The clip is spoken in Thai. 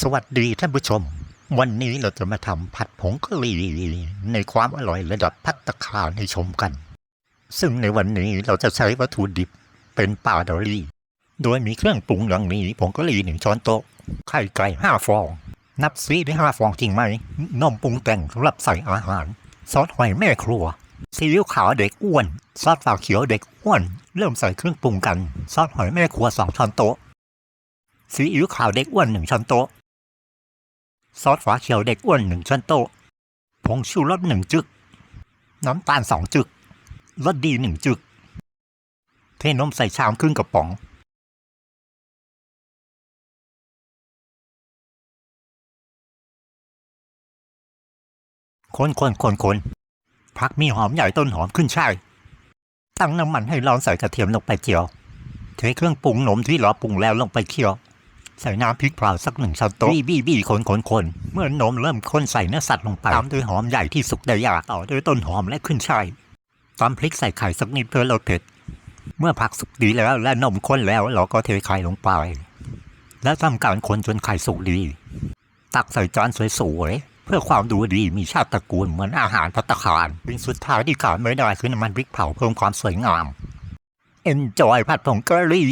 สวัสดีท่านผู้ชม วันนี้เราจะมาทำผัดผงกะหรี่ในความอร่อยระดับพัตตาคาให้ชมกัน ซึ่งในวันนี้เราจะใช้วัตถุดิบเป็นปลาดอลลี่ โดยมีเครื่องปรุงดังนี้ผงกะหรี่หนึ่งช้อนโต๊ะ ไข่ไก่ห้าฟอง นับซีได้ห้าฟองจริงไหมนมปรุงแต่งสำหรับใส่อาหาร ซอสหอยแม่ครัวซีอิ๊วขาวเด็กอ้วน ซอสฝาเขียวเด็กอ้วน เริ่มใส่เครื่องปรุงกัน ซอสหอยแม่ครัวสองช้อนโต๊ะ ซีอิ๊วขาวเด็กอ้วนหนึ่งช้อนโต๊ะ ซอสฝาเขียวเด็กอ้วนหนึ่งช้อนโต๊ะ ผงชูรสหนึ่งจึก น้ำตาลสองจึกรสดีหนึ่งจึก เทนมใส่ชามครึ่งกระป๋องคนคนคนคนพักมีหอมใหญ่ต้นหอมขึ้นช่ายตั้งน้ำมันให้ร้อนใส่กระเทียมลงไปเจียว เทเครื่องปรุงนมที่เราปรุงแล้วลงไปเคี่ยว ใส่น้ำพริกเปล่าสักหนึ่งช้อนโต๊ะบี้บี้บี้คนคนคนเมื่อนมเริ่มข้นใส่เนื้อสัตว์ลงไปตามด้วยหอมใหญ่ที่สุกได้ยากต่อด้วยต้นหอมและขึ้นช่ายตามพริกใส่ไข่สักนิดเพื่อลดเผ็ด เมื่อผักสุกดีแล้วและนมข้นแล้วเราก็เทไข่ลงไป และทำการคนจนไข่สุกดี ตักใส่จานสวยๆเพื่อความดูดีมีชาติตระกูลเหมือนอาหารพัตคารสิ่งสุดท้ายที่ขาดไม่ได้คือน้ำมันพริกเผาเพิ่มความสวยงาม Enjoy ผัดผงกะหรี่